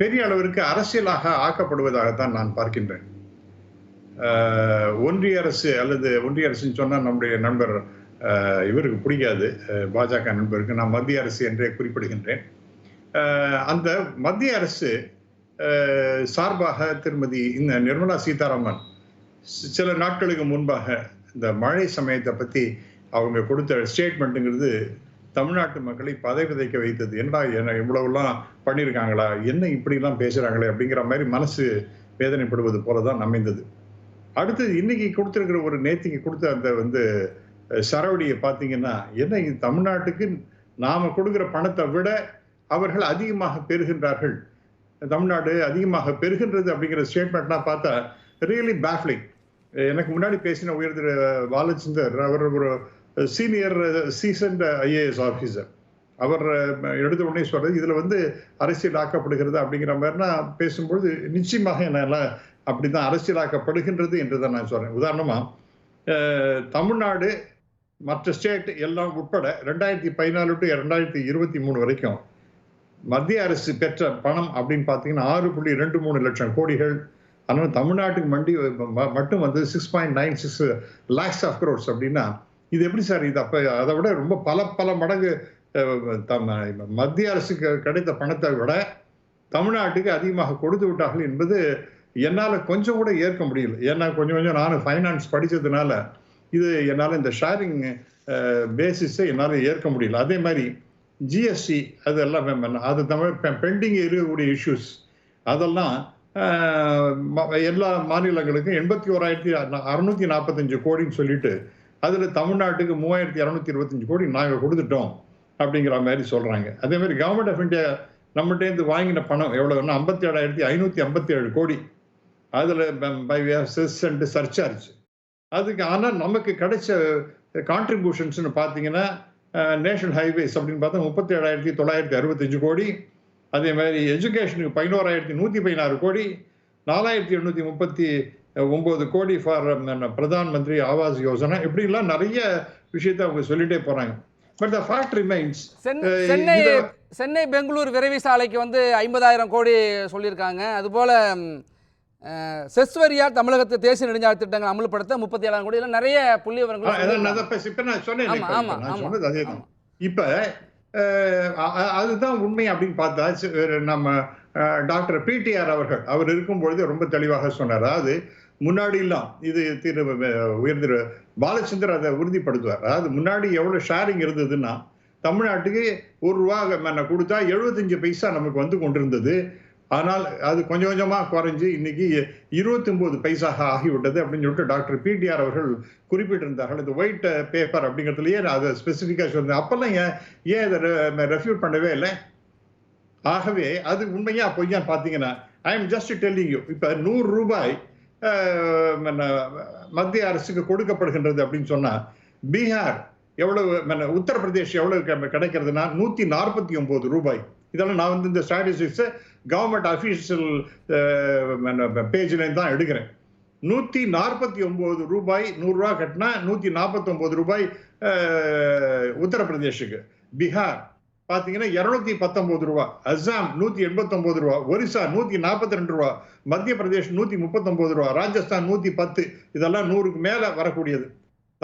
பெரிய அளவிற்கு அரசியலாக ஆக்கப்படுவதாகத்தான் நான் பார்க்கின்றேன். ஒன்றிய அரசு அல்லது ஒன்றிய அரசுன்னு சொன்னால் நம்முடைய நண்பர் இவருக்கு பிடிக்காது. பாஜக நண்பருக்கு நான் மத்திய அரசு என்றே குறிப்பிடுகின்றேன். அந்த மத்திய அரசு சார்பாக திருமதி இந்த நிர்மலா சீதாராமன் சில நாட்களுக்கு முன்பாக இந்த மழை சமயத்தை பற்றி அவங்க கொடுத்த ஸ்டேட்மெண்ட்டுங்கிறது தமிழ்நாட்டு மக்களை பதை விதைக்க வைத்தது. என்னடா என்ன இவ்வளவுலாம் பண்ணியிருக்காங்களா என்ன இப்படிலாம் பேசுகிறாங்களே அப்படிங்கிற மாதிரி மனசு வேதனைப்படுவது போல தான் அமைந்தது. அடுத்தது இன்னைக்கு கொடுத்துருக்கிற ஒரு நேத்திக்கு கொடுத்த அந்த வந்து சரவடியை பார்த்தீங்கன்னா என்ன இது தமிழ்நாட்டுக்கு நாம் கொடுக்குற பணத்தை விட அவர்கள் அதிகமாக பெறுகின்றார்கள். தமிழ்நாடு அதிகமாக பெறுகின்றது அப்படிங்கிற ஸ்டேட்மெண்ட்லாம் பார்த்தா ரியலி பேஃப்லிங் எனக்கு முன்னாடி பேசின உயர்திரு பாலச்சந்தர் அவர் ஒரு சீனியர் சீசன்ட் ஐஏஎஸ் ஆஃபீஸர் அவர் எடுத்த உடனே சொல்றது இதுல வந்து அரசியல் ஆக்கப்படுகிறது அப்படிங்கிற மாதிரினா பேசும்பொழுது நிச்சயமாக என்னால அப்படிதான் அரசியலாக்கப்படுகின்றது என்று தான் நான் சொல்றேன். உதாரணமா தமிழ்நாடு மற்ற ஸ்டேட் எல்லாம் உட்பட ரெண்டாயிரத்தி பதினாலு டு ரெண்டாயிரத்தி இருபத்தி மூணு வரைக்கும் மத்திய அரசு பெற்ற பணம் அப்படின்னு பார்த்தீங்கன்னா ஆறு புள்ளி ரெண்டு மூணு லட்சம் கோடிகள். ஆனால் தமிழ்நாட்டுக்கு மண்டி மட்டும் வந்து six point nine six lakhs of crores அப்படின்னா இது எப்படி சார் இது அப்போ அதை விட ரொம்ப பல பல மடங்கு தம் மத்திய அரசுக்கு கிடைத்த பணத்தை விட தமிழ்நாட்டுக்கு அதிகமாக கொடுத்து விட்டார்கள் என்பது என்னால் கொஞ்சம் கூட ஏற்க முடியல ஏன்னா கொஞ்சம் கொஞ்சம் நானும் ஃபைனான்ஸ் படித்ததுனால இது என்னால் இந்த ஷேரிங் பேசிஸை என்னால் ஏற்க முடியல அதே மாதிரி ஜிஎஸ்டி அதெல்லாம் வேண்டாம். அது தமிழ் பெண்டிங் இருக்கக்கூடிய இஷ்யூஸ் அதெல்லாம் ம- எல்லா மாநிலங்களுக்கும் எண்பத்தி ஓராயிரத்தி அறுநூத்தி நாற்பத்தஞ்சு கோடின்னு சொல்லிட்டு அதில் தமிழ்நாட்டுக்கு மூவாயிரத்தி இரநூத்தி இருபத்தஞ்சு கோடி நாங்கள் கொடுத்துட்டோம் அப்படிங்கிற மாதிரி சொல்கிறாங்க அதே மாதிரி கவர்மெண்ட் ஆஃப் இந்தியா நம்மகிட்டேருந்து வாங்கின பணம் எவ்வளோன்னா ஐம்பத்தி ஏழாயிரத்தி ஐநூற்றி ஐம்பத்தி ஏழு கோடி. அதில் பை செஸ் அண்ட் சர்சார்ஜ் அதுக்கு ஆனால் நமக்கு கிடைச்ச கான்ட்ரிபியூஷன்ஸ்னு பார்த்தீங்கன்னா நேஷனல் ஹைவேஸ் அப்படின்னு பார்த்தா முப்பத்தி ஏழாயிரத்தி தொள்ளாயிரத்தி அறுபத்தஞ்சு கோடி. அதே மாதிரி எஜுகேஷனுக்கு பதினோராயிரத்தி நூற்றி பதினாறு கோடி. நாலாயிரத்தி எண்ணூற்றி முப்பத்தி ஒம்பது கோடி ஃபார் பிரதான் மந்திரி ஆவாஸ் யோஜனா. இப்படிலாம் நிறைய விஷயத்தை அவங்க சொல்லிட்டே போகிறாங்க but the fact remains Chennai Chennai Bangalore விரைவு சாலைக்கு வந்து ஐம்பதாயிரம் கோடி சொல்லியிருக்காங்க. அதுபோல் ம், அஹ், செஸ் வரியால் தமிழகத்து தேசிய நெடுஞ்சாலை திட்டங்கள் அமல்படுத்த முப்பத்தி ஏழாயிரம் கோடி எல்லாம் நிறைய புள்ளி விவரங்கள் இப்ப- நான் சொன்னேன் இப்ப அதேதான் உண்மை அப்படின்னு பார்த்தா நம்ம டாக்டர் பிடிஆர் அவர்கள் அவர் இருக்கும் பொழுது ரொம்ப தெளிவாக சொன்னார். அதாவது முன்னாடி எல்லாம் இது திரு உயர்ந்திரு உயர் திரு பாலச்சந்தர் அதை உறுதிப்படுத்துவார். அதாவது முன்னாடி எவ்வளவு ஷேரிங் இருந்ததுன்னா தமிழ்நாட்டுக்கு ஒரு ரூபா ம- கொடுத்தா எழுபத்தஞ்சு பைசா நமக்கு வந்து கொண்டிருந்தது. ஆனால் அது கொஞ்சம் கொஞ்சமாக குறைஞ்சி இன்னைக்கு இருபத்தி ஒன்பது பைசாக ஆகிவிட்டது அப்படின்னு சொல்லிட்டு டாக்டர் பிடிஆர் அவர்கள் குறிப்பிட்டிருந்தார்கள். இந்த ஒயிட் பேப்பர் அப்படிங்கிறதுலயே அதை ஸ்பெசிஃபிக்காக சொல்றேன் அப்பெல்லாம் ஏன் ஏன் இதை ரெஃப்யூட் பண்ணவே இல்லை? ஆகவே அது உண்மையா பொய்யான்னு பார்த்தீங்கன்னா I am just telling you இப்போ நூறு ரூபாய் மத்திய அரசுக்கு கொடுக்கப்படுகின்றது அப்படின்னு சொன்னால் பீகார் எவ்வளவு மன்ன- உத்தரப்பிரதேஷ் எவ்வளவு கிடைக்கிறதுனா நூற்றி நாற்பத்தி ஒம்பது ரூபாய். இதெல்லாம் நான் வந்து இந்த ஸ்டாட்டிஸ்டிக்ஸ் கவர்மெண்ட் அஃபீஷியல் பேஜ்லேருந்து தான் எடுக்கிறேன். நூற்றி நாற்பத்தி ஒம்பது ரூபாய் நூறுரூவா கட்டினா நூற்றி நாற்பத்தொம்பது ரூபாய் உத்தரப்பிரதேஷுக்கு. பீகார் பாத்தீங்கன்னா இருநூத்தி பத்தொன்பது ரூபா. அஸ்ஸாம் நூத்தி எண்பத்தி ஒன்பது ரூபா. ஒரிசா நூத்தி நாற்பத்தி ரெண்டு ரூபா. மத்திய பிரதேஷ் நூத்தி முப்பத்தி ஒன்பது ரூபா. ராஜஸ்தான் நூத்தி பத்து. இதெல்லாம் நூறுக்கு மேல வரக்கூடியது.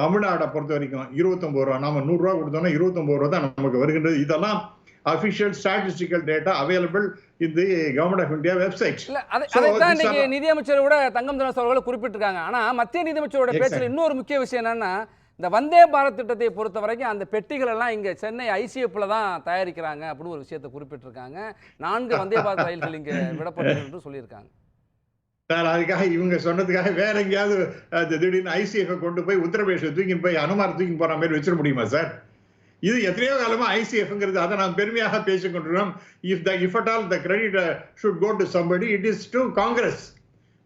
தமிழ்நாடை பொறுத்த வரைக்கும் இருபத்தொன்பது ரூபா. நாம நூறு ரூபா கொடுத்தோம்னா இருபத்தொன்பது ரூபா தான் நமக்கு வருகின்றது. இதெல்லாம் அபிஷியல் ஸ்டாட்டிஸ்டிக்கல் டேட்டா அவைலபிள் இந்த கவர்மெண்ட் ஆஃப் இந்தியா வெப்சைட் அதைத்தான் இன்னைக்கு are- நிதியமைச்சர் கூட தங்கம் தினசு அவர்கள் குறிப்பிட்டிருக்காங்க. ஆனா மத்திய நிதியமைச்சரோட. பேச்சில் இன்னொரு முக்கிய விஷயம் என்னன்னா இந்த வந்தே பாரத் திட்டத்தை பொறுத்த வரைக்கும் அந்த பெட்டிகள் எல்லாம் இங்க சென்னை ஐசிஎஃப்பில் தான் தயாரிக்கிறாங்க அப்படின்னு ஒரு விஷயத்தை குறிப்பிட்டிருக்காங்க. நான்கு வந்தே பாரத் ரயில்கள் இங்க விடப்பட்டது என்று சொல்லியிருக்காங்க. சார் அதுக்காக இவங்க சொன்னதுக்காக வேற எங்கேயாவது திடீர்னு ஐசிஎஃப் கொண்டு போய் உத்தரப்பிரதேச தூக்கின்னு போய் அனுமார் தூக்கி போற மாதிரி வச்சிட முடியுமா சார்? இது எத்தனையோ காலமா ஐசிஎஃப்ங்கிறது அதை நாம் பெருமையாக பேசிக் கொண்டிருக்கிறோம். If the if at all the credit should go to somebody it is to Congress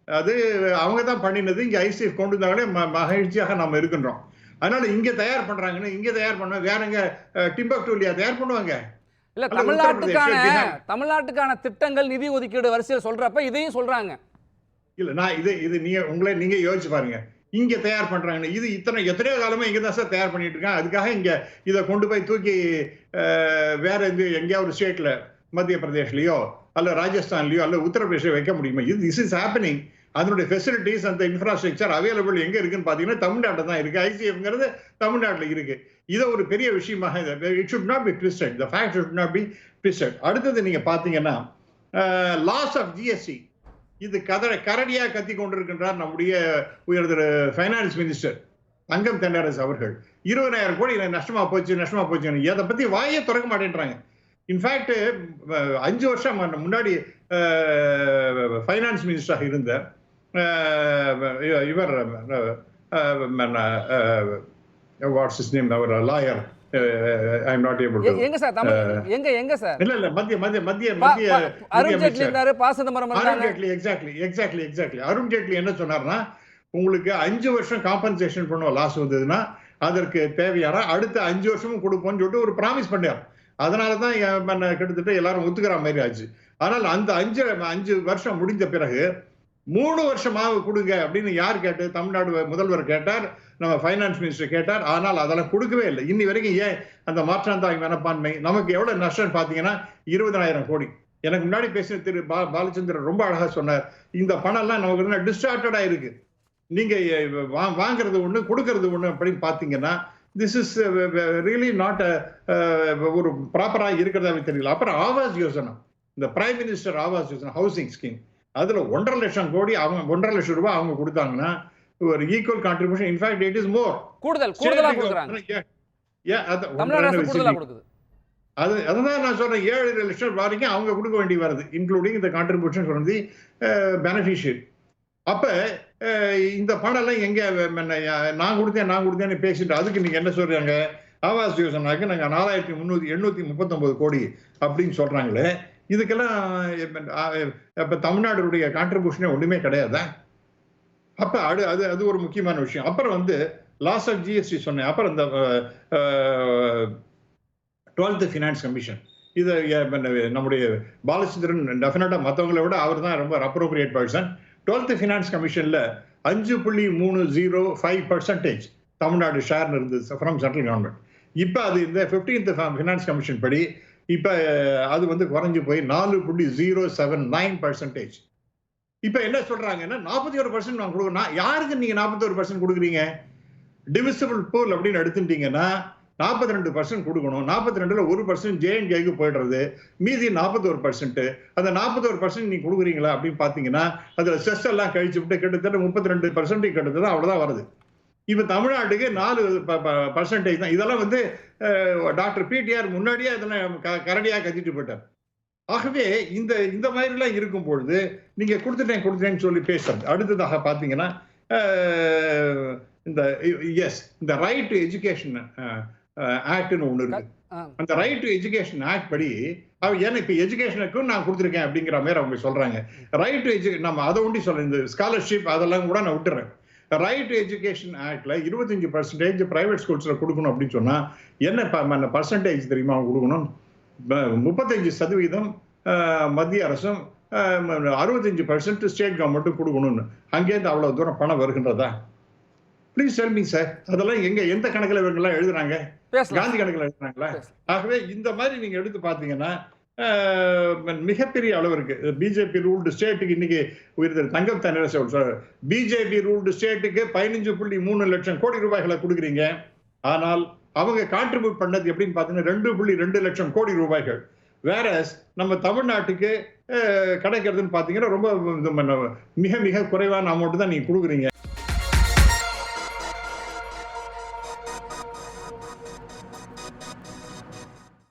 அது அவங்க தான் பண்ணினது. இங்க ஐசிஎஃப் கொண்டு வந்தாங்களே ம- மகிழ்ச்சியாக நாம் இருக்கின்றோம். அதனால இங்க தயார் பண்றாங்கன்னு இங்க தயார் பண்ண வேற எங்க டிம்பக்டூலியா தயார் பண்ணுவாங்க? இல்ல தமிழ்நாட்டுக்கான உத்தரப்பிரதேஷ். தமிழ்நாட்டுக்கான திட்டங்கள் நிதி ஒதுக்கீடு வரிசையில் சொல்றப்ப இதையும் சொல்றாங்க. இல்ல நான் இது இது நீங்க உங்களே நீங்க யோசிச்சு பாருங்க. இங்க தயார் பண்றாங்கன்னு இது இத்தனை எத்தனையோ காலமா இங்க தான் சார் தயார் பண்ணிட்டு இருக்காங்க. அதுக்காக இங்க இதை கொண்டு போய் தூக்கி வேற எங்க எங்கேயாவது ஒரு ஸ்டேட்ல மத்திய பிரதேஷ்லயோ அல்ல ராஜஸ்தான்லயோ அல்ல உத்தரப்பிரதேச வைக்க முடியுமா? இது திஸ் இஸ் ஹேப்பனிங் அதனுடைய ஃபெசிலிட்டிஸ் அந்த இன்ஃப்ராஸ்ட்ரக்சர் அவைலபிள் எங்கே இருக்குன்னு பார்த்தீங்கன்னா தமிழ்நாட்டில் தான் இருக்குது ஐசிஎஃப்ங்கிறது தமிழ்நாட்டில் இருக்குது இதை ஒரு பெரிய விஷயமாக it should not be twisted the fact should not be twisted அடுத்தது நீங்கள் பார்த்தீங்கன்னா லாஸ் ஆஃப் ஜிஎஸ்டி இது கதரை கரடியாக கத்தி கொண்டிருக்கின்றார் நம்முடைய உயர்திரு ஃபைனான்ஸ் மினிஸ்டர் தங்கம் தென்னரசு அவர்கள். இருபதாயிரம் கோடி எனக்கு நஷ்டமா போச்சு நஷ்டமா போச்சு அதை பற்றி வாயே திறக்க மாட்டேன்றாங்க. இன்ஃபேக்ட் அஞ்சு வருஷம் முன்னாடி ஃபைனான்ஸ் மினிஸ்டராக இருந்த இவர் what's his name our lawyer I am not able எ- எங்க சார்? தமிழ் எங்க எங்க சார்? இல்ல இல்ல மத்திய மத்திய மத்திய மத்திய அருண் ஜேட்லி. இருந்தாரு P Chidambaram Arun Jaitley exactly exactly exactly Arun Jaitley என்ன சொன்னார்னா உங்களுக்கு அஞ்சு வருஷம் காம்பன்சேஷன் பண்ணுவோம் லாஸ் வந்ததுன்னா அதற்கு தேவையான அடுத்த அஞ்சு வருஷமும் கொடுப்போம்னு சொல்லிட்டு ஒரு ப்ராமிஸ் பண்ணார். அதனால தான் கிட்டத்தட்ட எல்லாரும் ஒத்துக்கிற மாதிரி ஆச்சு. ஆனால் அந்த அஞ்சு அஞ்சு வருஷம் முடிஞ்ச பிறகு மூணு வருஷமாக கொடுங்க அப்படின்னு யார் கேட்டு? தமிழ்நாடு முதல்வர் கேட்டார் நம்ம ஃபைனான்ஸ் மினிஸ்டர் கேட்டார். ஆனால் அதெல்லாம் கொடுக்கவே இல்லை. இன்னி வரைக்கும் ஏன் அந்த மாற்றாந்தாய் மனப்பான்மை? நமக்கு எவ்வளவு நஷ்டம் பார்த்தீங்கன்னா இருபதனாயிரம் கோடி. எனக்கு முன்னாடி பேசின திரு பா பாலச்சந்திரன் ரொம்ப அழகா சொன்னார். இந்த பணம் எல்லாம் நமக்கு டிஸ்டார்டடா இருக்கு. நீங்க வா- வாங்குறது ஒண்ணு கொடுக்கறது ஒண்ணு அப்படின்னு பாத்தீங்கன்னா திஸ் இஸ் ரியலி நாட் ஒரு ப்ராப்பரா இருக்கிறதாவே தெரியல. அப்புறம் ஆவாஸ் யோசனா இந்த prime minister Awas Yojana housing scheme அதுல ஒன்றரை லட்சம் கோடி அவங்க ஒன்றரை லட்சம் ரூபாய் அவங்க கொடுத்தாங்கன்னா ஒரு equal contribution in fact it is more கூடுதல் கூடுதலா கொடுக்குறாங்க. அது அதுதான் நான் சொல்றேன் ஏழு லட்சம் வரைக்கும் அவங்க கொடுக்க வேண்டி வருது இன்க்ளூடிங் இந்த கான்ட்ரிபியூஷன் ஃப்ரம் தி பெனிஃபிஷியரி அப்ப இந்த எல்லாம் எங்க நான் கொடுத்தேன் நான் கொடுத்தேன்னு பேசிட்டு அதுக்கு நீங்க என்ன சொல்றாங்க? ஆவாஸ் யோசனாக்கு நாங்க நாலாயிரத்தி முந்நூத்தி எண்ணூத்தி முப்பத்தொன்பது கோடி அப்படின்னு சொல்றாங்களே இதுக்கெல்லாம் இப்போ இப்ப தமிழ்நாடுடைய கான்ட்ரிபியூஷனே ஒண்ணுமே கிடையாது? அப்ப அது அது அது ஒரு முக்கியமான விஷயம். அப்புறம் வந்து லாஸ் ஆஃப் ஜிஎஸ்டி சொன்னேன். அப்புறம் இந்த டுவெல்த் ஃபினான்ஸ் கமிஷன் இதை நம்முடைய பாலச்சந்திரன் டெஃபினட்டா மற்றவங்களை விட அவர் தான் ரொம்ப அப்ரோப்ரியேட் பர்சன் டுவெல்த் ஃபினான்ஸ் கமிஷன்ல அஞ்சு புள்ளி மூணு ஜீரோ ஃபைவ் பர்சன்டேஜ் தமிழ்நாடு ஷேர்னு இருந்தது ஃப்ரம் சென்ட்ரல் கவர்மெண்ட் இப்போ அது இந்த ஃபிஃப்டீன்த் ஃபினான்ஸ் கமிஷன் படி இப்போ அது வந்து குறைஞ்சி போய் நாலு புள்ளி ஜீரோ செவன் நைன் பர்சன்டேஜ் இப்போ என்ன சொல்றாங்கன்னா நாற்பத்தி ஒரு பர்சன்ட் நான் கொடுக்கணும். யாருக்கு நீங்க நாற்பத்தி ஒரு பர்சன்ட் கொடுக்குறீங்க? டிவிசிபிள் போல் அப்படின்னு எடுத்துட்டீங்கன்னா நாற்பத்தி ரெண்டு பர்சன்ட் கொடுக்கணும் நாற்பத்தி ரெண்டுல ஒரு பர்சன்ட் ஜேஎன்கேக்கு போயிடுறது. மீதி நாற்பத்தோரு பர்சன்ட் அந்த நாற்பத்தோரு பர்சன்ட் நீங்க கொடுக்குறீங்களா அப்படின்னு பாத்தீங்கன்னா அதுல செஸ் எல்லாம் கழிச்சு விட்டு கிட்டத்தட்ட முப்பத்தி ரெண்டு பர்சன்ட் கிட்டத்தட்ட அவ்வளவுதான் வருது. இப்ப தமிழ்நாட்டுக்கு நாலு பர்சன்டேஜ் தான். இதெல்லாம் வந்து டாக்டர் பிடிஆர் முன்னாடியே அதெல்லாம் க- கரடியா கத்திட்டு போயிட்டார். ஆகவே இந்த இந்த மாதிரி எல்லாம் இருக்கும் பொழுது நீங்க கொடுத்துட்டேன் கொடுத்துட்டேன்னு சொல்லி பேசுறது. அடுத்ததாக பாத்தீங்கன்னா அஹ், இந்த எஸ் இந்த ரைட் டு எஜுகேஷன் ஆக்ட்னு ஒண்ணு இருக்கு. அந்த ரைட் டு எஜுகேஷன் ஆக்ட் படி அவ ஏன்னா இப்ப எஜுகேஷனுக்கும் நான் கொடுத்துருக்கேன் அப்படிங்கிற மாதிரி அவங்க சொல்றாங்க. ரைட் டு எஜு நம்ம அதை ஒண்டி சொல்றேன் இந்த ஸ்காலர்ஷிப் அதெல்லாம் கூட நான் விட்டுறேன். ரைட் எஜுகேஷன் ஆக்ட்ல இருபத்தஞ்சு பர்சன்டேஜ் பிரைவேட் ஸ்கூல்ஸ்ல கொடுக்கணும் அப்படின்னு சொன்னா என்ன பர்சன்டேஜ் தெரியுமா கொடுக்கணும்? முப்பத்தஞ்சு சதவீதம் மத்திய அரசும் அறுபத்தஞ்சு பர்சன்ட் ஸ்டேட் கவர்மெண்ட்டும் கொடுக்கணும்னு. அங்கேருந்து அவ்வளவு தூரம் பணம் வருகின்றதா? ப்ளீஸ் டெல் மீ சார் அதெல்லாம் எங்க எந்த கணக்குல இவங்கெல்லாம் எழுதுறாங்க? காந்தி கணக்குல எழுதுறாங்களா. ஆகவே இந்த மாதிரி நீங்க எடுத்து பாத்தீங்கன்னா அஹ், மிகப்பெரிய அளவு இருக்கு. பிஜேபி ரூல்டு ஸ்டேட்டுக்கு இன்னைக்கு உயர்ந்த தங்கம் தனிரசு சொல்றாரு பிஜேபி ரூல்டு ஸ்டேட்டுக்கு பதினஞ்சு புள்ளி மூணு லட்சம் கோடி ரூபாய்களை கொடுக்குறீங்க. ஆனால் அவங்க கான்ட்ரிபியூட் பண்ணது எப்படின்னு பார்த்தீங்கன்னா ரெண்டு புள்ளி ரெண்டு லட்சம் கோடி ரூபாய்கள். வேற நம்ம தமிழ்நாட்டுக்கு கிடைக்கிறதுன்னு பார்த்தீங்கன்னா ரொம்ப மிக மிக குறைவான அமௌண்ட் தான் நீங்கள் கொடுக்குறீங்க.